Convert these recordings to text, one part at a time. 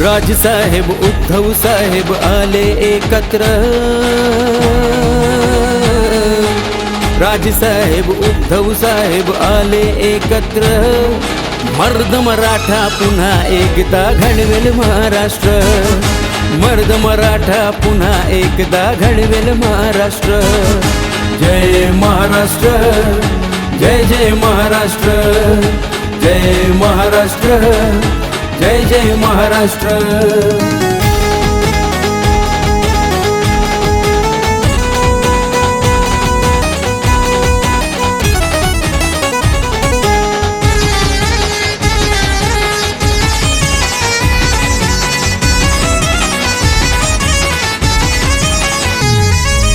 राजसाहेब उद्धव साहेब आले एकत्र. राजसाहेब उद्धव साहेब आले एकत्र. मर्द मराठा पुन्हा एकदा घडवेल महाराष्ट्र. मर्द मराठा पुन्हा एकदा घडवेल महाराष्ट्र. जय महाराष्ट्र जय जय महाराष्ट्र. जय महाराष्ट्र जय जय महाराष्ट्र.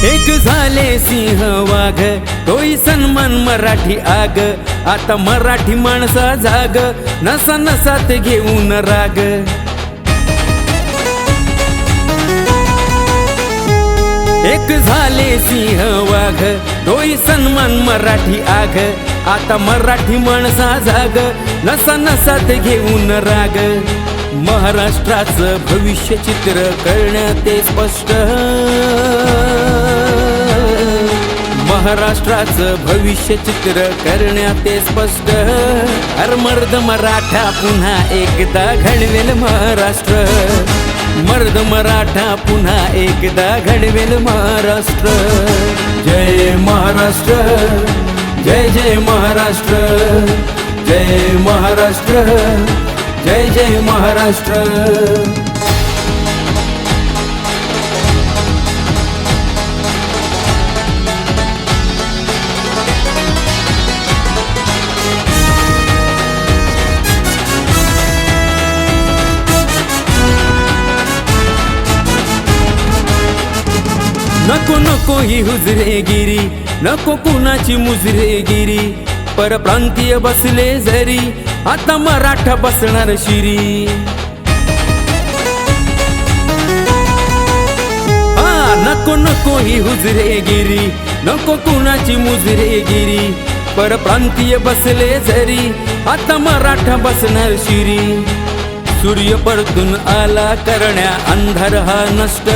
एक झाले सिंह वाघ तोही सन्मान मराठी आग. आता मराठी माणसा जाग नसा नसात घेऊन राग. एक झाले सिंह वाघ तोही सन्मान मराठी आग. आता मराठी माणसा जाग नसा नसात घेऊन राग. महाराष्ट्राचं भविष्य चित्र करण्यात ते स्पष्ट. महाराष्ट्राचं भविष्य चित्र करण्यात ते स्पष्ट. अर मर्द मराठा पुन्हा एकदा घडवेल महाराष्ट्र. मर्द मराठा पुन्हा एकदा घडवेल महाराष्ट्र. जय महाराष्ट्र जय जय महाराष्ट्र जय महाराष्ट्र जय जय महाराष्ट्र. नको नको ही हुजरेगिरी नको कुणाची मुजरेगिरी. परप्रांतीय बसले जरी आता मराठा बसणार शिरी. हा नको नको ही हुजरेगिरी नको कुणाची मुजरेगिरी. परप्रांतीय बसले जरी आता मराठा बसणार शिरी. सूर्य परतून आला करण्या अंधार हा नष्ट.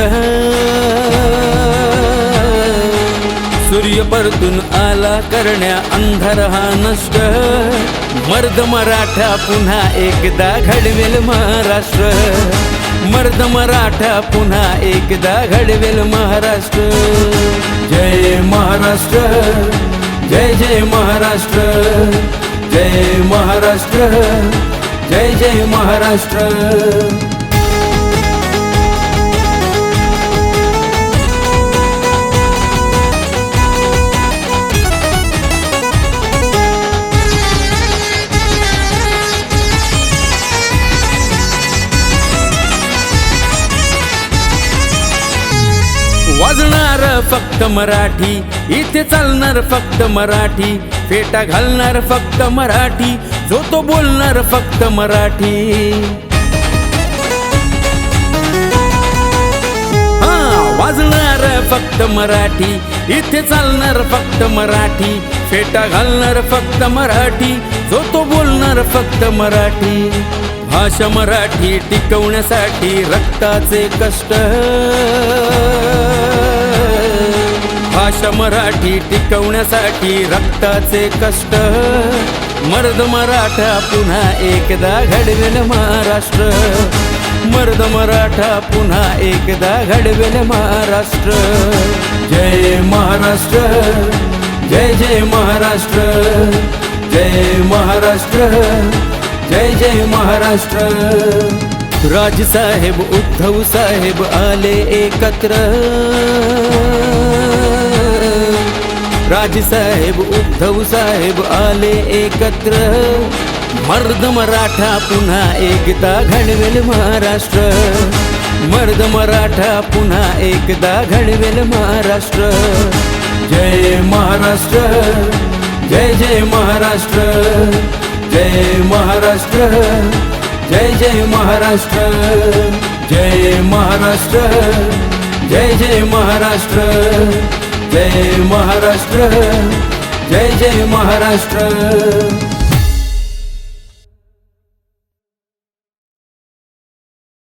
सूर्य परतून आला करण्या अंधार हा नष्ट. मर्द मराठा पुन्हा एकदा घडवेल महाराष्ट्र. मर्द मराठा पुन्हा एकदा घडवेल महाराष्ट्र. जय महाराष्ट्र जय जय महाराष्ट्र जय महाराष्ट्र जय जय महाराष्ट्र. वाजणार फक्त मराठी इथे चालणार फक्त मराठी फेटा घालणार फक्त मराठी जो तो बोलणार फक्त मराठी. वाजणार फक्त मराठी इथे चालणार फक्त मराठी फेटा घालणार फक्त मराठी जो तो बोलणार फक्त मराठी. भाषा मराठी टिकवण्यासाठी रक्ताचे कष्ट. मराठी टिकवण्यासाठी रक्ताचे कष्ट. मर्द मराठा पुन्हा एकदा घडवेल महाराष्ट्र. मर्द मराठा पुन्हा एकदा घडवेल महाराष्ट्र. जय महाराष्ट्र जय जय महाराष्ट्र जय महाराष्ट्र जय जय महाराष्ट्र. राजसाहेब उद्धव साहेब आले एकत्र. राजसाहेब उद्धव साहेब आले एकत्र. मर्द मराठा पुन्हा एकदा घडवेल महाराष्ट्र. मर्द मराठा पुन्हा एकदा घडवेल महाराष्ट्र. जय महाराष्ट्र जय जय महाराष्ट्र. जय महाराष्ट्र जय जय महाराष्ट्र. जय महाराष्ट्र जय जय महाराष्ट्र. जय महाराष्ट्र जय जय महाराष्ट्र.